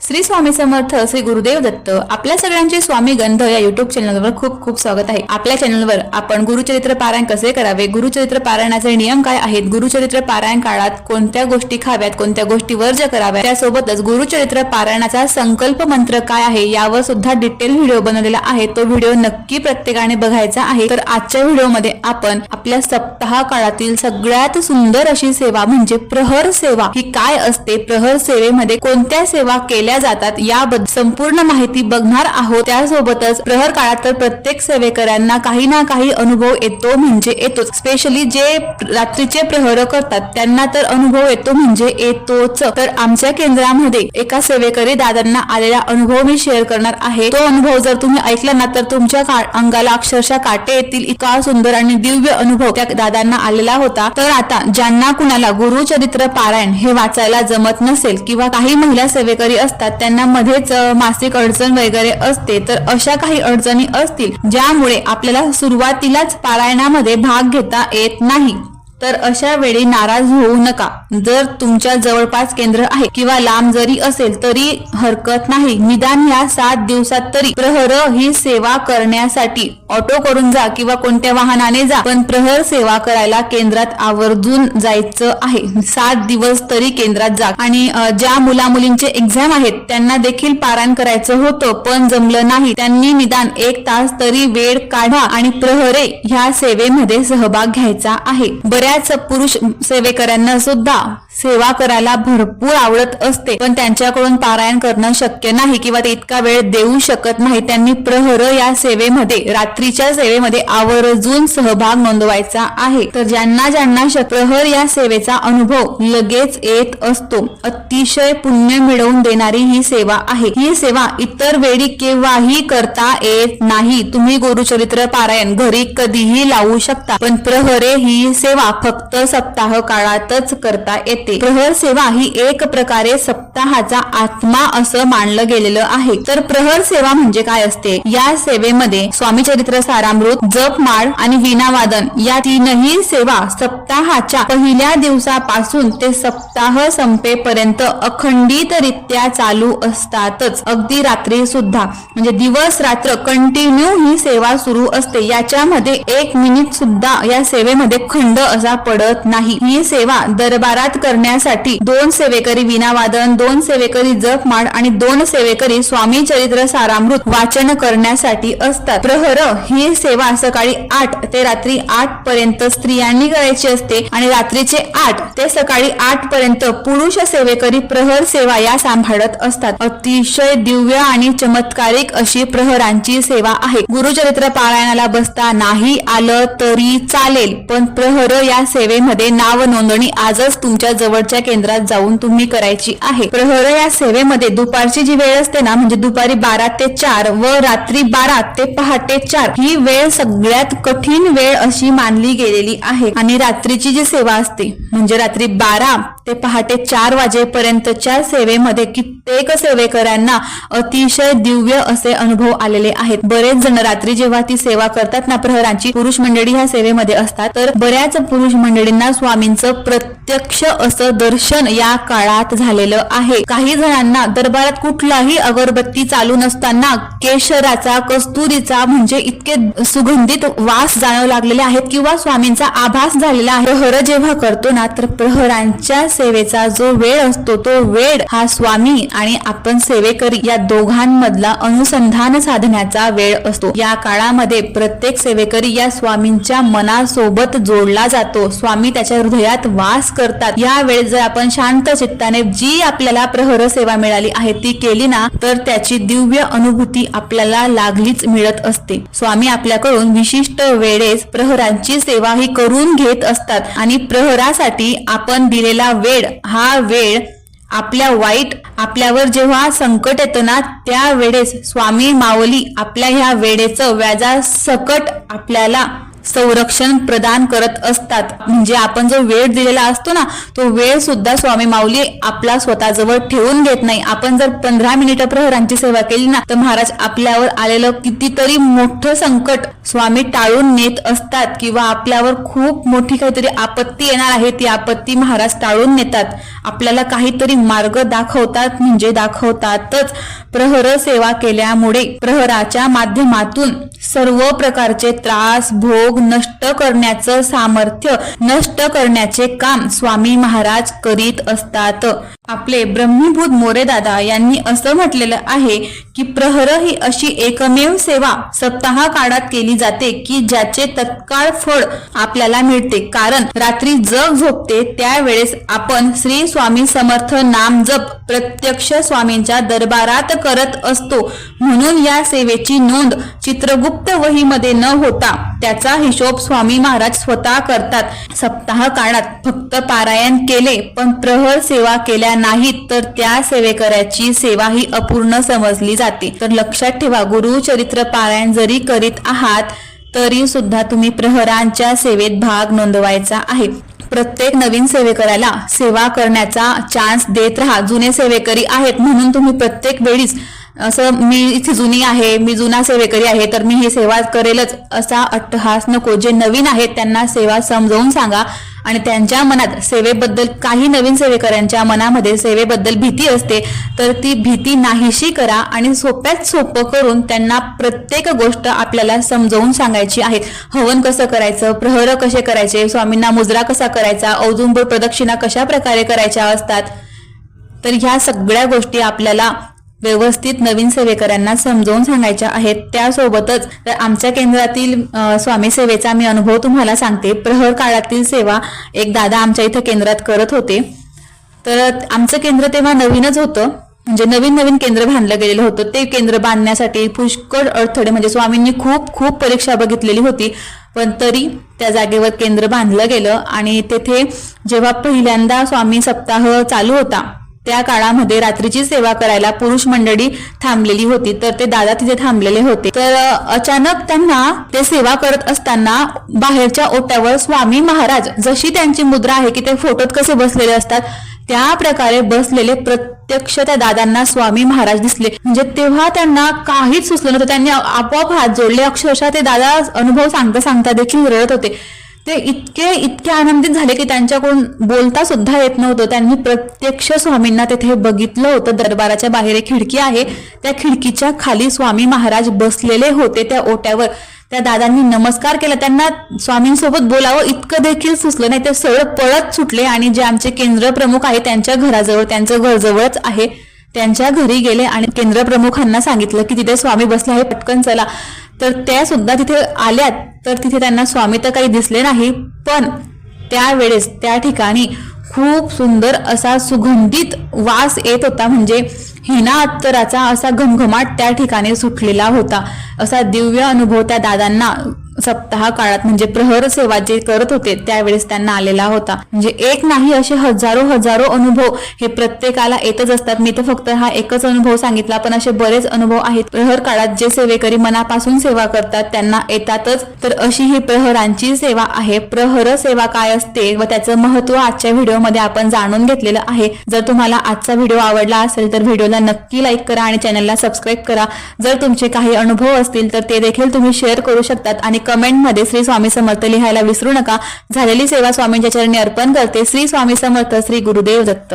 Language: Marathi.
श्री स्वामी समर्थ श्री गुरुदेव दत्त आपल्या सगळ्यांचे स्वामी गंध या युट्यूब चॅनलवर खूप खूप स्वागत आहे. आपल्या चॅनलवर आपण गुरुचरित्र पारायण कसे करावे गुरुचरित्र पारायणाचे नियम काय आहेत गुरुचरित्र पारायण काळात कोणत्या गोष्टी खाव्यात कोणत्या गोष्टी वर्ज कराव्या त्यासोबतच गुरुचरित्र पारायणाचा संकल्प मंत्र काय आहे यावर सुद्धा डिटेल व्हिडिओ बनवलेला आहे. तो व्हिडिओ नक्की प्रत्येकाने बघायचा आहे. तर आजच्या व्हिडिओमध्ये आपण आपल्या सप्ताह काळातील सगळ्यात सुंदर अशी सेवा म्हणजे प्रहर सेवा. ही काय असते? प्रहर सेवेमध्ये कोणत्या सेवा केल्या जातात. याबद्दल संपूर्ण माहिती बघणार आहोत. त्यासोबतच प्रहर काळात तर प्रत्येक सेवेकऱ्यांना काही ना काही अनुभव येतो म्हणजे येतोच. स्पेशली जे रात्रीचे प्रहर करतात त्यांना तर अनुभव येतो म्हणजे येतोच. तर आमच्या केंद्रामध्ये एका सेवेकरी दादांना आलेला अनुभव मी शेअर करणार आहे. तो अनुभव जर तुम्ही ऐकला ना तर तुमच्या अंगाला अक्षरशः काटे येतील. इतका सुंदर आणि दिव्य अनुभव त्या दादांना आलेला होता. तर आता ज्यांना कुणाला गुरुचरित्र पारायण हे वाचायला जमत नसेल किंवा काही महिला सेवेकरी असतात त्यांना मध्येच मासिक अडचण वगैरे असते तर अशा काही अडचणी असतील ज्यामुळे आपल्याला सुरुवातीलाच पारायणामध्ये भाग घेता येत नाही. तर अशा वेळी नाराज होऊ नका. जर तुमच्या जवळपास केंद्र आहे किंवा लांब जरी असेल तरी हरकत नाही. निदान या सात दिवसात तरी प्रहर ही सेवा करण्यासाठी ऑटो करून जा किंवा कोणत्या वाहनाने जा. पण प्रहर सेवा करायला केंद्रात आवर्जून जायचं आहे. सात दिवस तरी केंद्रात जा. आणि ज्या मुला मुलींचे एक्झाम आहेत त्यांना देखील पारायण करायचं होतं पण जमलं नाही. त्यांनी निदान एक तास तरी वेळ काढा आणि प्रहरे ह्या सेवेमध्ये सहभाग घ्यायचा आहे. बऱ्याच पुरुष सेवेकऱ्यांना सुद्धा सेवा करायला भरपूर आवडत असते. पण त्यांच्याकडून पारायण करणं शक्य नाही किंवा ते इतका वेळ देऊ शकत नाही त्यांनी प्रहर या सेवेमध्ये रात्रीच्या सेवेमध्ये आवर्जून सहभाग नोंदवायचा आहे. तर ज्यांना ज्यांना प्रहर या सेवेचा अनुभव लगेच येत असतो अतिशय पुण्य मिळवून देणारी ही सेवा आहे. ही सेवा इतर वेळी केव्हाही करता येत नाही. तुम्ही गुरुचरित्र पारायण घरी कधीही लावू शकता. पण प्रहरे ही सेवा फक्त सप्ताह काळातच करता येते. प्रहर सेवा ही एक प्रकारे सप्ताहाचा आत्मा असं मानलं गेलेलं आहे. तर प्रहर सेवा म्हणजे काय असते? या सेवेमध्ये स्वामी चरित्र सारामृत जपमाळ आणि वीणावादन या तीनही सेवा सप्ताहाच्या पहिल्या दिवसापासून ते सप्ताह संपेपर्यंत अखंडितरित्या चालू असतातच. अगदी रात्री सुद्धा. म्हणजे दिवस रात्र कंटिन्यू ही सेवा सुरू असते. याच्यामध्ये एक मिनिट सुद्धा या सेवेमध्ये खंड असा पडत नाही. ही सेवा दरबारात करण्यासाठी दोन सेवेकरी विनावादन दोन सेवेकरी जपमाळ आणि दोन सेवेकरी स्वामी चरित्र सारामृत वाचन करण्यासाठी असतात. प्रहर ही सेवा सकाळी आठ ते रात्री आठ पर्यंत स्त्रियांनी करायची असते आणि रात्रीचे आठ ते सकाळी आठ पर्यंत पुरुष सेवेकरी प्रहर सेवा या सांभाळत असतात. अतिशय दिव्य आणि चमत्कारिक अशी प्रहरांची सेवा आहे. गुरुचरित्र पारायणाला बसता नाही आलं तरी चालेल पण प्रहर या सेवेमध्ये नाव नोंदणी आजच तुमच्या जवळच्या केंद्रात जाऊन तुम्ही करायची आहे. प्रहर या सेवेमध्ये दुपारची जी वेळ असते ना म्हणजे दुपारी बारा ते चार व रात्री बारा ते पहाटे चार ही वेळ सगळ्यात कठीण वेळ अशी मानली गेलेली आहे. आणि रात्रीची जी सेवा असते म्हणजे रात्री बारा ते पहाटे चार वाजेपर्यंतच्या सेवेमध्ये कित्येक सेवेकऱ्यांना अतिशय दिव्य असे अनुभव आलेले आहेत. बरेच जण रात्री जेव्हा ती सेवा करतात ना प्रहरांची पुरुष मंडळी ह्या सेवेमध्ये असतात तर बऱ्याच पुरुष मंडळींना स्वामींचं प्रत्यक्ष असं दर्शन या काळात झालेलं आहे. काही जणांना दरबारात कुठलाही अगरबत्ती चालू नसताना केशराचा कस्तुरीचा म्हणजे इतके सुगंधित वास जाणव लागलेले आहेत किंवा स्वामींचा आभास झालेला आहे. प्रहर जेव्हा करतो ना तर प्रहरांच्या सेवेचा जो वेळ असतो तो वेळ हा स्वामी आणि आपण सेवेकरी या दोघांमधला अनुसंधान साधण्याचा वेळ असतो. या काळामध्ये प्रत्येक सेवेकरी या स्वामींच्या मनासोबत जोडला जातो. स्वामी त्याच्या हृदयात वास करतात. या वेळेस जर आपण शांत चित्ताने जी आपल्याला प्रहर सेवा मिळाली आहे ती केली ना तर त्याची दिव्य अनुभूती आपल्याला लागलीच मिळत असते. स्वामी आपल्याकडून विशिष्ट वेळेस प्रहरांची सेवा ही करून घेत असतात आणि प्रहरासाठी आपण दिलेला वेळ हा वेळ आपल्या वाईट आपल्यावर जेव्हा संकट येतं ना त्या वेळेस स्वामी मावली आपल्या ह्या वेळेचं व्याजा सकट आपल्याला संरक्षण प्रदान करत असतात. म्हणजे आपण जो वेळ दिलेला असतो ना तो वेळ सुद्धा स्वामी माऊली आपला स्वतःजवळ ठेवून घेत नाही. आपण जर पंधरा मिनिटं प्रहरांची सेवा केली ना तर महाराज आपल्यावर आलेलं कितीतरी मोठं संकट स्वामी टाळून नेत असतात. किंवा आपल्यावर खूप मोठी काहीतरी आपत्ती येणार आहे ती आपत्ती महाराज टाळून नेतात. आपल्याला काहीतरी मार्ग दाखवतात म्हणजे दाखवतातच. प्रहर सेवा केल्यामुळे प्रहराच्या माध्यमातून सर्व प्रकारचे त्रास भोग नष्ट करण्याचं सामर्थ्य नष्ट करण्याचे काम स्वामी महाराज करीत असतात. आपले ब्रह्मीभूत मोरेदादा यांनी असं म्हटलेलं आहे की प्रहर ही अशी एकमेव सेवा सप्ताह काळात केली जाते की ज्याचे तत्काळ फळ आपल्याला मिळते. कारण रात्री जग झोपते त्यावेळेस आपण श्री स्वामी समर्थ नाम जप प्रत्यक्ष स्वामींच्या दरबारात करत असतो. म्हणून या सेवेची नोंद चित्रगुप्त वहीमध्ये न होता त्याचा हिशोब स्वामी महाराज स्वतः करतात. सप्ताह काळात फक्त पारायण केले पण प्रहर सेवा केल्या नाहीत तर त्या सेवेकऱ्याची सेवा ही अपूर्ण समजली जाते. तर लक्षात ठेवा गुरुचरित्र पारायण जरी करीत आहात तरी सुद्धा तुम्ही प्रहरांच्या सेवेत भाग नोंदवायचा आहे. प्रत्येक नवीन सेवेकऱ्याला सेवा करण्याचा चान्स देत राहा. जुने सेवेकरी आहेत म्हणून तुम्ही प्रत्येक वेळीच असं मी इथे जुनी आहे मी जुना सेवेकरी आहे तर मी ही सेवा करेलच असा अट्टहास नको. जे नवीन आहेत त्यांना सेवा समजावून सांगा. आणि त्यांच्या मनात सेवेबद्दल काही नवीन सेवेकऱ्यांच्या मनामध्ये सेवेबद्दल भीती असते तर ती भीती नाहीशी करा आणि सोप्यात सोपं करून त्यांना प्रत्येक गोष्ट आपल्याला समजावून सांगायची आहे. हवन कसं करायचं? प्रहर कसे करायचे? स्वामींना मुजरा कसा करायचा? औदुंबर प्रदक्षिणा कशा प्रकारे करायच्या असतात? तर ह्या सगळ्या गोष्टी आपल्याला व्यवस्थित नवीन सेवेकरांना समजावून सांगायच्या आहेत. त्यासोबतच तर आमच्या केंद्रातील स्वामी सेवेचा मी अनुभव तुम्हाला सांगते. प्रहर काळातील सेवा एक दादा आमच्या इथं केंद्रात करत होते. तर आमचं केंद्र तेव्हा नवीनच होतं. म्हणजे नवीन नवीन केंद्र बांधलं गेलेलं होतं. ते केंद्र बांधण्यासाठी पुष्कळ अडथळे म्हणजे स्वामींनी खूप खूप परीक्षा बघितलेली होती. पण तरी त्या जागेवर केंद्र बांधलं गेलं आणि तेथे जेव्हा पहिल्यांदा स्वामी सप्ताह चालू होता त्या काळामध्ये रात्रीची सेवा करायला पुरुष मंडळी थांबलेली होती. तर ते दादा तिथे थांबलेले होते. तर अचानक त्यांना ते सेवा करत असताना बाहेरच्या ओट्यावर स्वामी महाराज जशी त्यांची मुद्रा आहे की ते फोटोत कसे बसलेले असतात त्या प्रकारे बसलेले प्रत्यक्ष त्या दादांना स्वामी महाराज दिसले. म्हणजे तेव्हा त्यांना काहीच सुचलं नव्हतं. त्यांनी आपोआप हात जोडले. अक्षरशः ते दादा अनुभव सांगता सांगता देखील रडत होते. ते इतके इतके आनंदित झाले की त्यांच्याकडून बोलता सुद्धा येत नव्हतं. त्यांनी प्रत्यक्ष स्वामींना तेथे बघितलं होतं. दरबाराच्या बाहेर एक खिडकी आहे. त्या खिडकीच्या खाली स्वामी महाराज बसलेले होते त्या ओट्यावर. त्या दादांनी नमस्कार केला. त्यांना स्वामींसोबत बोलावं इतकं देखील सुचलं नाही. ते सरळ पळत सुटले आणि जे आमचे केंद्र प्रमुख आहे त्यांच्या घराजवळ त्यांचं घर जवळच आहे त्यांच्या घरी गेले आणि केंद्र प्रमुखांना सांगितलं की तिथे स्वामी बसले आहे पटकन चला. तर त्या सुद्धा तिथे आल्यात. तर तिथे त्यांना स्वामी तर काही दिसले नाही पण त्यावेळेस त्या ठिकाणी खूप सुंदर असा सुगंधित वास येत होता. म्हणजे हिना अत्तराचा असा घमघमाट त्या ठिकाणी सुटलेला होता. असा दिव्य अनुभव त्या दादांना सप्ताह काळात म्हणजे प्रहर सेवा जे करत होते त्यावेळेस त्यांना आलेला होता. म्हणजे एक नाही असे हजारो हजारो अनुभव हे प्रत्येकाला येतच असतात. मी तर फक्त हा एकच अनुभव सांगितला पण असे बरेच अनुभव आहेत. प्रहर काळात जे सेवेकरी मनापासून सेवा करतात त्यांना येतातच. तर अशी ही प्रहरांची सेवा आहे. प्रहर सेवा काय असते व त्याचं महत्त्व आजच्या व्हिडिओमध्ये आपण जाणून घेतलेलं आहे. जर तुम्हाला आजचा व्हिडिओ आवडला असेल तर व्हिडिओला नक्की लाईक करा आणि चॅनलला सबस्क्राईब करा. जर तुमचे काही अनुभव असतील तर ते देखील तुम्ही शेअर करू शकतात आणि कमेंटमध्ये श्री स्वामी समर्थ लिहायला विसरू नका. झालेली सेवा स्वामींच्या चरणी अर्पण करते. श्री स्वामी समर्थ श्री गुरुदेव दत्त.